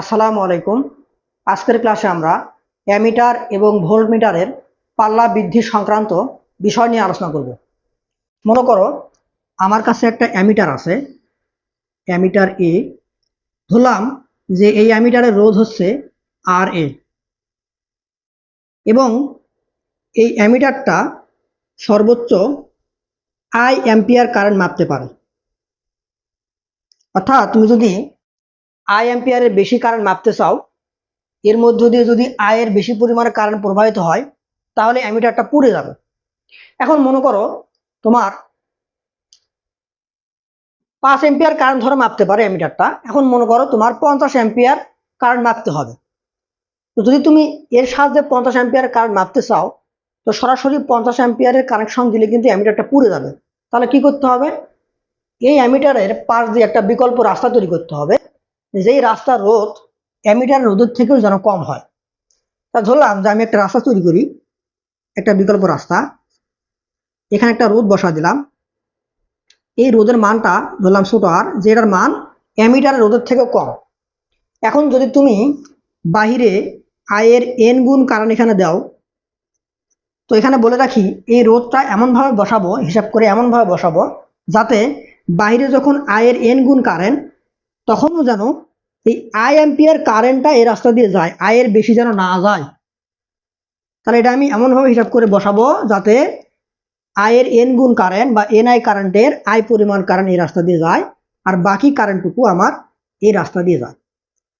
আসসালামু আলাইকুম। আজকের ক্লাসে আমরা অ্যামিটার এবং ভোল্টমিটারের পাল্লা বৃদ্ধি সংক্রান্ত বিষয় নিয়ে আলোচনা করব। মনে করো, আমার কাছে একটা অ্যামিটার আছে। অ্যামিটার এ, ধরলাম যে এই অ্যামিটারের রোধ হচ্ছে আর এ। এবং এই অ্যামিটারটা সর্বোচ্চ আই অ্যাম্পিয়ার কারেন্ট মাপতে পারে। অর্থাৎ তুমি যদি আই অ্যাম্পিয়ারের বেশি কারেন্ট মাপতে চাও, এর মধ্য দিয়ে যদি আয়ের বেশি পরিমাণে কারেন্ট প্রবাহিত হয়, তাহলে অ্যামিটারটা পুড়ে যাবে। এখন মনে করো তোমার পাঁচ এম্পিয়ার কারেন্ট ধরে মাপতে পারে অ্যামিটারটা এখন মনে করো তোমার পঞ্চাশ অ্যাম্পিয়ার কারেন্ট মাপতে হবে। তো যদি তুমি এর সাহায্যে পঞ্চাশ অ্যাম্পিয়ার কারেন্ট মাপতে চাও, তো সরাসরি পঞ্চাশ অ্যাম্পিয়ারের কানেকশন দিলে কিন্তু অ্যামিটারটা পুড়ে যাবে। তাহলে কি করতে হবে? এই অ্যামিটারের পাশ দিয়ে একটা বিকল্প রাস্তা তৈরি করতে হবে। যেই রাস্তার রোদ, অ্যামিটার রোদের থেকেও যেন কম হয়। তা ধরলাম যে আমি একটা রাস্তা তৈরি করি, একটা বিকল্প রাস্তা। এখানে একটা রোদ বসা দিলাম। এই রোদের মানটা ধরলাম ছোট আর যেটার মান অ্যামিটারের রোধের থেকেও কম। এখন যদি তুমি বাহিরে আয়ের এন গুণ কারণ এখানে দাও, তো এখানে বলে রাখি, এই রোধটা এমনভাবে বসাবো, হিসাব করে এমনভাবে বসাবো, যাতে বাইরে যখন আয়ের এন গুণ কারেন্ট, তখনও যেন এই আই অ্যাম্পিয়ার কারেন্টটা এই রাস্তা দিয়ে যায়। আয়ের বেশি যেন না যায়। তাহলে এটা আমি এমনভাবে হিসাব করে বসাবো যাতে আয়ের এন গুণ কারেন্ট বা এন আই কারেন্টের আই পরিমাণ কারেন্ট এই রাস্তা দিয়ে যায়, আর বাকি কারেন্টটুকু আমার এই রাস্তা দিয়ে যায়।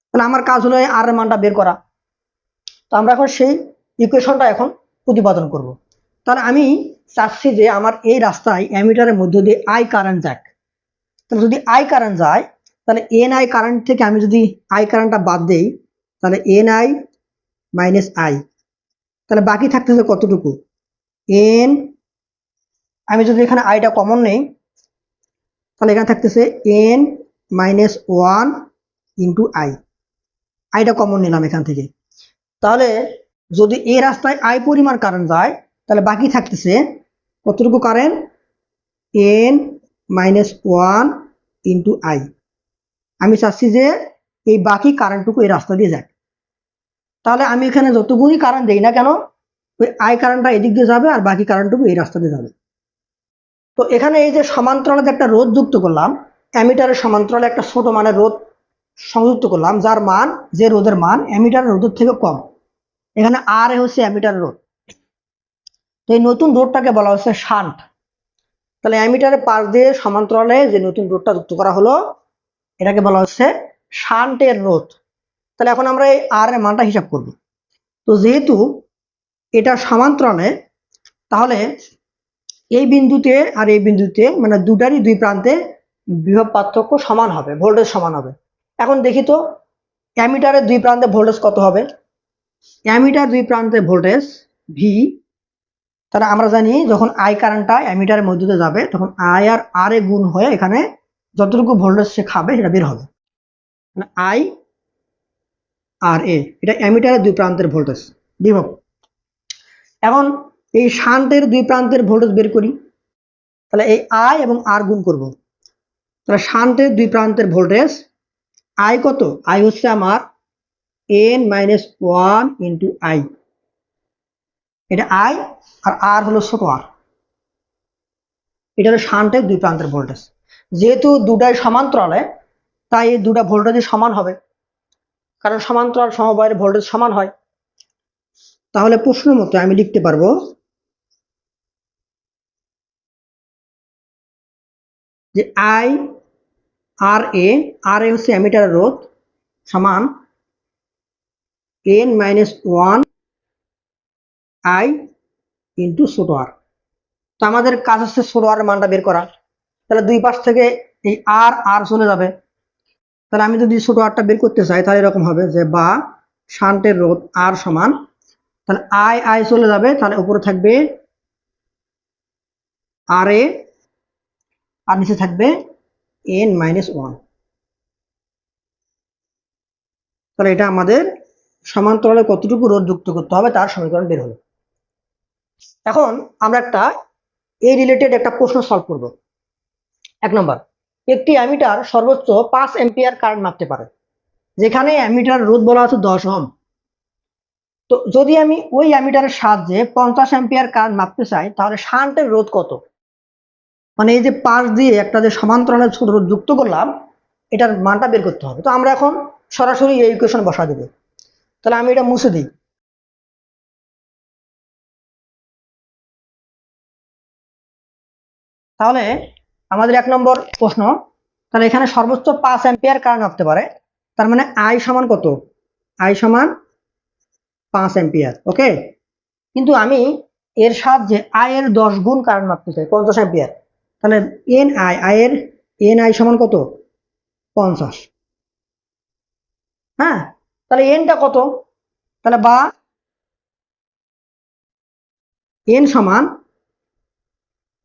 তাহলে আমার কাজ হলো আর এর মানটা বের করা। তো আমরা এখন সেই ইকুয়েশনটা এখন প্রতিপাদন করব। তাহলে আমি চাচ্ছি যে আমার এই রাস্তায় অ্যামিটারের মধ্য দিয়ে আই কারেন্ট যাক। তাহলে যদি আই কারেন্ট যায় তাহলে এন আই কারেন্ট থেকে আমি যদি আই কারেন্টটা বাদ দেই, তাহলে এন আই মাইনাস আই তাহলে বাকি থাকতেছে কতটুকু? এন আমি যদি এখানে আইটা কমন নেই, তাহলে এখানে থাকতেছে N minus one into I আইটা কমন নিলাম এখান থেকে। তাহলে যদি এ রাস্তায় আই পরিমাণ কারেন্ট যায়, তাহলে বাকি থাকতেছে কতটুকু current N minus one into I আমি চাচ্ছি যে এই বাকি কারেন্টটুকু এই রাস্তা দিয়ে যাক। তাহলে আমি এখানে যতগুলি কারেন্ট দেই না কেন, ওই আই কারেন্টটা এদিক দিয়ে যাবে আর বাকি কারেন্টটুকু এই রাস্তা দিয়ে যাবে। তো এখানে এই যে সমান্তরালে একটা রোধ যুক্ত করলাম, অ্যামিটারের সমান্তরালে একটা ছোট মানের রোধ সংযুক্ত করলাম, যার মান, যে রোধের মান অ্যামিটারের রোধের থেকে কম। এখানে আর এ হচ্ছে অ্যামিটারের রোধ। তো এই নতুন রোডটাকে বলা হচ্ছে শান্ট। তাহলে অ্যামিটারের পাশ দিয়ে সমান্তরালে যে নতুন রোডটা যুক্ত করা হলো এটাকে বলা হচ্ছে শান্টের রোধ। তাহলে এখন আমরা এই আর এর মানটা হিসাব করব। তো যেহেতু এটা সমান্তরালে, তাহলে এই বিন্দুতে আর এই বিন্দুতে মানে দুটারই দুই প্রান্তে বিভব পার্থক্য সমান হবে ভোল্টেজ সমান হবে। এখন দেখি তো, অ্যামিটারের দুই প্রান্তে ভোল্টেজ কত হবে? অ্যামিটার দুই প্রান্তে ভোল্টেজ ভি তাহলে আমরা জানি যখন আই কারেন্টটা অ্যামিটারের মধ্যে যাবে, তখন আই আর আর এ গুণ হয়ে এখানে যতটুকু ভোল্টেজ সে খাবে, সেটা বের হবে। আই আর এ এটা অ্যামিটারের দুই প্রান্তের ভোল্টেজ বিভব এখন এই শান্তের দুই প্রান্তের ভোল্টেজ বের করি, তাহলে এই আই এবং আর গুণ করব। তাহলে শান্তের দুই প্রান্তের ভোল্টেজ আই কত? আই হচ্ছে আমার N minus one into I এটা আই আর আর হলো ছোট আর এটা হলো শান্টের দুই প্রান্তের ভোল্টেজ যেহেতু দুটাই সমান্তরালে, তাই এই দুটা ভোল্টেজই সমান হবে। কারণ সমান্তরাল সমবায়ের ভোল্টেজ সমান হয়। তাহলে প্রশ্ন মতো আমি লিখতে পারব, যে আই, আর এ আর এ হচ্ছে অ্যামিটারের রোধ সমান N minus one I into ছোট আর। তো আমাদের কাজ হচ্ছে ছোট আর মানটা বের করা। তাহলে দুই পাশ থেকে এই আর আর চলে যাবে। তাহলে আমি যদি ছোট আরটা বের করতে চাই, তাহলে এরকম হবে যে বা শান্তের রোধ আর সমান, তাহলে আই আই চলে যাবে, তাহলে উপরে থাকবে আর এ আর নিচে থাকবে এন মাইনাস ওয়ান তাহলে এটা আমাদের সমান্তরালে কতটুকু রোধ যুক্ত করতে হবে, তার সমীকরণ বের হলো। এখন আমরা একটা এই রিলেটেড একটা প্রশ্ন সলভ করব। এক নম্বর, একটি অ্যামিটার সর্বোচ্চ পাঁচ এম্পিয়ার কারেন্ট মাপতে পারে, যেখানে অ্যামিটার রোধ বলা আছে দশ ওহম। তো যদি আমি ওই অ্যামিটারের সাহায্যে পঞ্চাশ অ্যাম্পিয়ার কারেন্ট মাপতে চাই, তাহলে শান্টের রোধ কত? মানে এই যে পাশ দিয়ে একটা যে সমান্তরালের রোধ যুক্ত করলাম, এটার মানটা বের করতে হবে। তো আমরা এখন সরাসরি এই ইকুয়েশন বসা দেবো। তাহলে আমি এটা মুছে দিই। তাহলে আমাদের এক নম্বর প্রশ্ন, তাহলে এখানে সর্বোচ্চ পাঁচ অ্যাম্পিয়ার কারেন্ট মাপতে পারে? তার মানে আই সমান কত? আই সমান পাঁচ অ্যাম্পিয়ার ওকে কিন্তু আমি এর সাহায্যে আই এর দশ গুণ কারেন্ট মাপতে চাই, পঞ্চাশ অ্যাম্পিয়ার। তাহলে এন আই এর এন আই সমান কত? পঞ্চাশ। হ্যাঁ? তাহলে এনটা কত? তাহলে বা এন সমান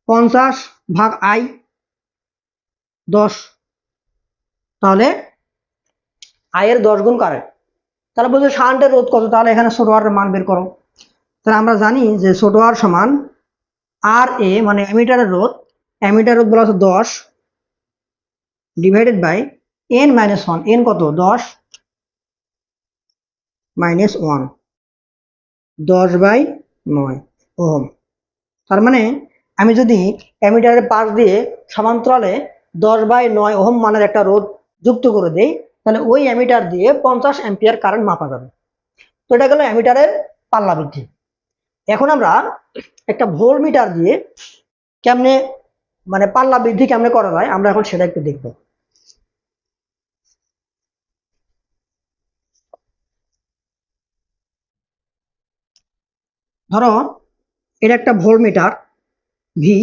পঞ্চাশ ভাগ আই দশ। তাহলে আয়ের দশ গুণ কারেন্ট তাহলে বলছে শান্টের রোধ কত? তাহলে এখানে ছোট মান বের করো। তাহলে আমরা জানি যে ছোট সমান আর এ মানে অ্যামিটারের রোধ। অ্যামিটার রোধ বলা হচ্ছে দশ divided by N minus one N কত? দশ মাইনাস ওয়ান দশ বাই নয়। ওহম। তার মানে আমি যদি অ্যামিটারের পাশ দিয়ে সমান্তরালে দশ বাই নয় ওহম মানের একটা রোধ যুক্ত করে দেই, তাহলে ওই অ্যামিটার দিয়ে পঞ্চাশ অ্যাম্পিয়ার কারেন্ট মাপা যাবে। তো এটা গেল অ্যামিটারের পাল্লা বৃদ্ধি। এখন আমরা একটা ভোল্ট মিটার দিয়ে কেমনে মানে পাল্লা বৃদ্ধি কেমনে করা যায়, আমরা এখন সেটা একটু দেখব। ধরো, এটা একটা ভোল্ট মিটার ভি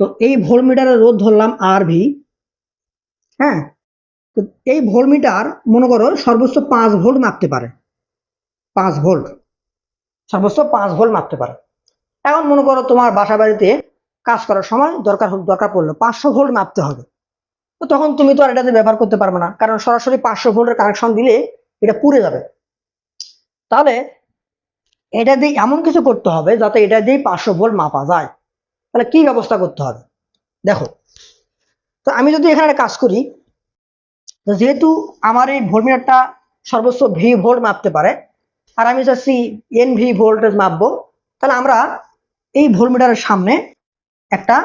তো এই ভোল্ট মিটারের রোধ ধরলাম আর ভি হ্যাঁ? তো এই ভোল্ট মিটার মনে করো, সর্বোচ্চ পাঁচ ভোল্ট মাপতে পারে। পাঁচ ভোল্ট। সর্বোচ্চ পাঁচ ভোল্ট মাপতে পারে। এখন মনে করো তোমার বাসা বাড়িতে কাজ করার সময় দরকার দরকার পড়ল পাঁচশো ভোল্ট মাপতে হবে। তো তখন তুমি তো আর এটাতে ব্যবহার করতে পারবে না, কারণ সরাসরি পাঁচশো ভোল্টের কানেকশন দিলে এটা পুড়ে যাবে। তাহলে এটা দিয়ে এমন কিছু করতে হবে যাতে এটা দিয়ে পাঁচশো ভোল্ট মাপা যায়। তাহলে কি ব্যবস্থা করতে হবে? দেখো, তো আমি যদি এখানে কাজ করি যেহেতু আমার এই ভোল্টমিটারটা সর্বোচ্চ ভি ভোল্ট মাপতে পারে, আর আমি চাচ্ছি এন ভি ভোল্টেজ মাপবো, তাহলে আমরা এই ভোল্টমিটারের সামনে একটা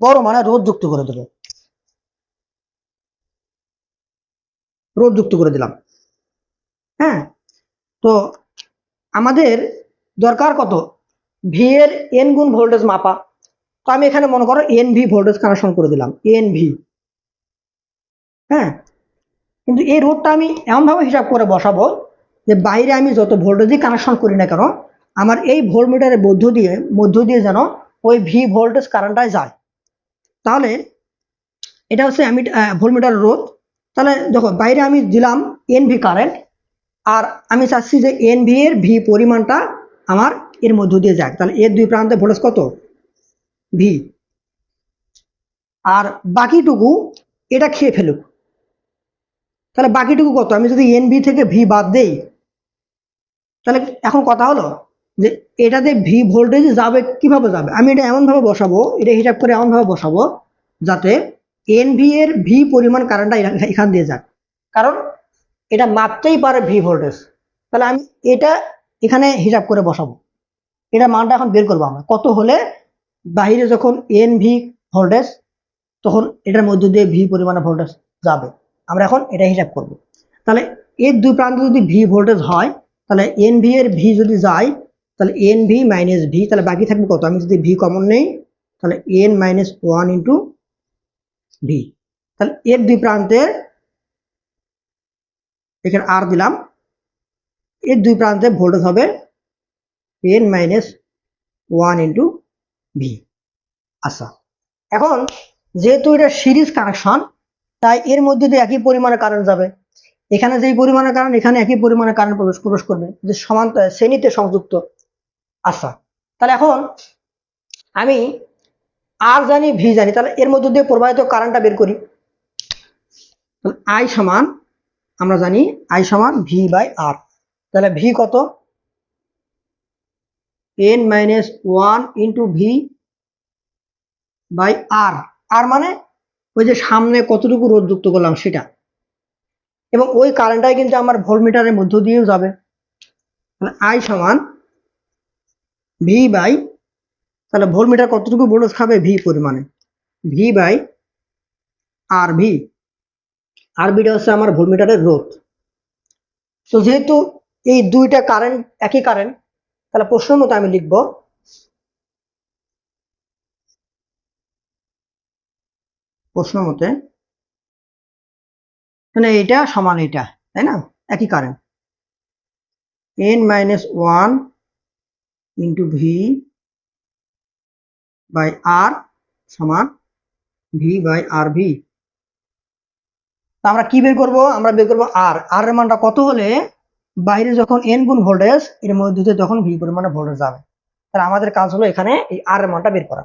বড় মানে রোধ যুক্ত করে দেবো। রোধ যুক্ত করে দিলাম। হ্যাঁ? তো আমাদের দরকার কত? ভি এর এন গুণ ভোল্টেজ মাপা। তো আমি এখানে মনে করো এন ভি ভোল্টেজ কানেকশন করে দিলাম এন ভি হ্যাঁ? কিন্তু এই রোডটা আমি এমনভাবে হিসাব করে বসাবো যে বাইরে আমি যত ভোল্টেজই কানেকশন করি না কেন, আমার এই ভোল্টমিটারের মধ্য দিয়ে মধ্য দিয়ে যেন ওই ভি ভোল্টেজ কারেন্টটায় যায়। তাহলে এটা হচ্ছে আমি ভোল্টমিটার রোধ। তাহলে দেখো, বাইরে আমি দিলাম এন ভি কারেন্ট আর আমি চাচ্ছি যে এন ভি এর ভি পরিমাণটা আমার এর মধ্য দিয়ে যাক। তাহলে এর দুই প্রান্তে ভোল্টেজ কত? ভি আর বাকিটুকু এটা খেয়ে ফেলুক। তাহলে বাকিটুকু কত? আমি যদি এন ভি থেকে ভি বাদ দেই, তাহলে এখন কথা হলো যে এটাতে ভি ভোল্টেজ যাবে, কীভাবে যাবে? আমি এটা এমনভাবে বসাবো, এটা হিসাব করে এমনভাবে বসাবো, যাতে এন ভি এর ভি পরিমাণ কারেন্টটা এখান দিয়ে যাক। কারণ এটা মাপতেই পারে ভি ভোল্টেজ তাহলে আমি এটা এখানে হিসাব করে বসাবো। এটা মানটা এখন বের করব আমরা। কত হলে বাইরে যখন এন ভি ভোল্টেজ তখন এটার মধ্য দিয়ে ভি পরিমাণে ভোল্টেজ যাবে। আমরা এখন এটা হিসাব করব। তাহলে এর দুই প্রান্তে যদি ভি ভোল্টেজ হয়, তাহলে এন ভি এর ভি যদি যায়, তাহলে এন ভি মাইনাস ভি তাহলে বাকি থাকবে কত? আমি যদি ভি কমন নেই, তাহলে N minus one into V তাহলে এর দুই প্রান্তের এখানে আর দিলাম। এর দুই প্রান্তে ভোল্টেজ হবে N minus one into V আচ্ছা এখন যেহেতু এটা সিরিজ কানেকশন, তাই এর মধ্যে দিয়ে একই পরিমাণে কারেন্ট যাবে। এখানে যেই পরিমাণে কারেন্ট এখানে একই পরিমাণে কারেন্ট প্রবেশ প্রবেশ করবে, যে সমান শ্রেণীতে সংযুক্ত। আচ্ছা তাহলে এখন আমি আর জানি ভি জানি, তাহলে এর মধ্যে দিয়ে প্রবাহিত কারেন্টটা বের করি। আই সমান, আমরা জানি আই সমান ভি বাই আর তাহলে ভি কত? N minus one into V by R R মানে ওই যে সামনে কতটুকু রোদ যুক্ত করলাম সেটা। এবং ওই কারেন্টটাই কিন্তু আমার ভোল্টমিটারের মধ্য দিয়েও যাবে। আই সমান ভি বাই তাহলে ভোল্টমিটার কতটুকু ভোল্টেজ খাবে? ভি পরিমাণে। V by R V R beta হচ্ছে আমার ভোল্টমিটারের রোধ। তো যেহেতু এই দুইটা কারেন্ট একই কারেন্ট তাহলে প্রশ্ন মতো আমি লিখব প্রশ্ন মতে মানে এইটা সমান এইটা, তাই না? একই current N minus one into V by R সমান ভি বাই আর ভি আমরা কি বের করব? আমরা বের করব আর আর এর মানটা কত হলে? বাইরে যখন এন গুণ ভোল্টেজ এর মধ্যে তখন ভি পরিমাণে ভোল্টেজ যাবে, তাহলে আমাদের কাজ হলো এখানে এই আর মানটা বের করা।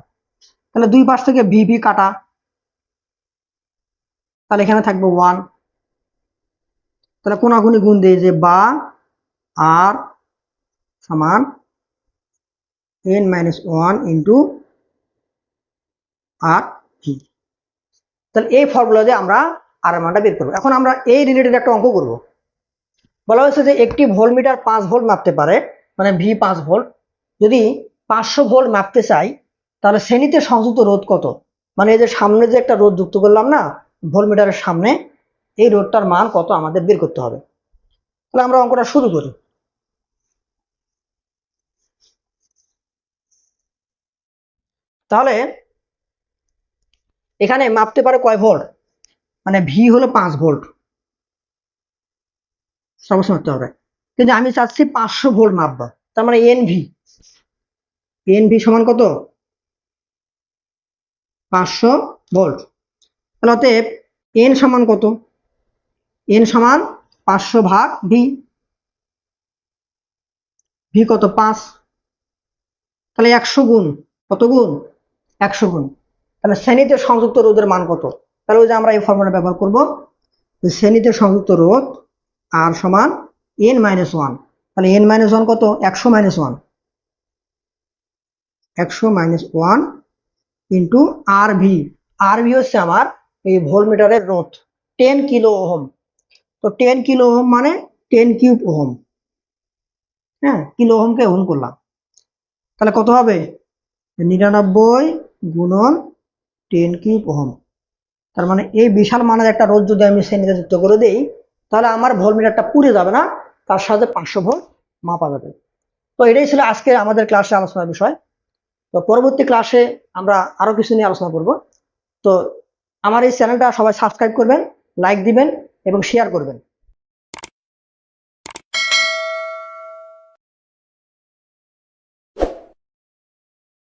তাহলে দুই পাশ থেকে ভি ভি কাটা, তাহলে এখানে থাকবে ওয়ান তাহলে কোনাগুনি গুণ দিয়ে যে বা আর সমান N minus one into R V তাহলে এই ফর্মুলা দিয়ে আমরা আর মানটা বের করব। এখন আমরা এই রিলেটেড একটা অঙ্ক করব। বলা হয়েছে যে একটি ভোল্টমিটার পাঁচ ভোল্ট মাপতে পারে মানে ভি পাঁচ ভোল্ট। যদি পাঁচশো ভোল্ট মাপতে চাই, তাহলে শ্রেণীতে সংযুক্ত রোধ কত? মানে এই যে সামনে যে একটা রোধ যুক্ত করলাম না, ভোল্টমিটারের সামনে, এই রোধটার মান কত আমাদের বের করতে হবে। তাহলে আমরা অঙ্কটা শুরু করি। তাহলে এখানে মাপতে পারে কয় ভোল্ট? মানে ভি হলো পাঁচ ভোল্ট। সমস্যা হতে হবে। কিন্তু আমি চাচ্ছি পাঁচশো ভোল্ট মাপবো। তার মানে এন ভি এন ভি সমান কত? পাঁচশো ভোল্ট। তাহলে অতএব এন সমান কত? এন সমান পাঁচশো ভাগ ভি ভি কত? পাঁচ। তাহলে একশো গুণ। কত গুণ? একশো গুণ। তাহলে শ্রেণীতে সংযুক্ত রোধের মান কত? তাহলে ওই যে আমরা এই ফর্মুলা ব্যবহার করব। শ্রেণীতে সংযুক্ত রোধ আর সমান এন মাইনাস ওয়ান তাহলে এন মাইনাস ওয়ান কত? একশো মাইনাস ওয়ান একশো minus one into R V R V হচ্ছে আমার এই ভোল্টমিটারের রোধ। Ten kilo ohm. তো টেন কিলো ওহম মানে টেন কিউব ওহম। হ্যাঁ কিলো ওহমকে ওহম করলাম। তাহলে কত হবে? নিরানব্বই গুণন টেন কিউব ওহম। তার মানে এই বিশাল মানের একটা রোধ যদি আমি শ্রেণীতে যুক্ত করে দিই তাহলে আমার ভোল্টমিটারটা পুড়ে যাবে না, তার সাথে পাঁচশো ভোল্ট মাপা যাবে। তো এটাই ছিল আজকে আমাদের ক্লাসে আলোচনার বিষয়। তো পরবর্তী ক্লাসে আমরা আরও কিছু নিয়ে আলোচনা করব। তো আমার এই চ্যানেলটা সবাই সাবস্ক্রাইব করবেন লাইক দিবেন এবং শেয়ার করবেন।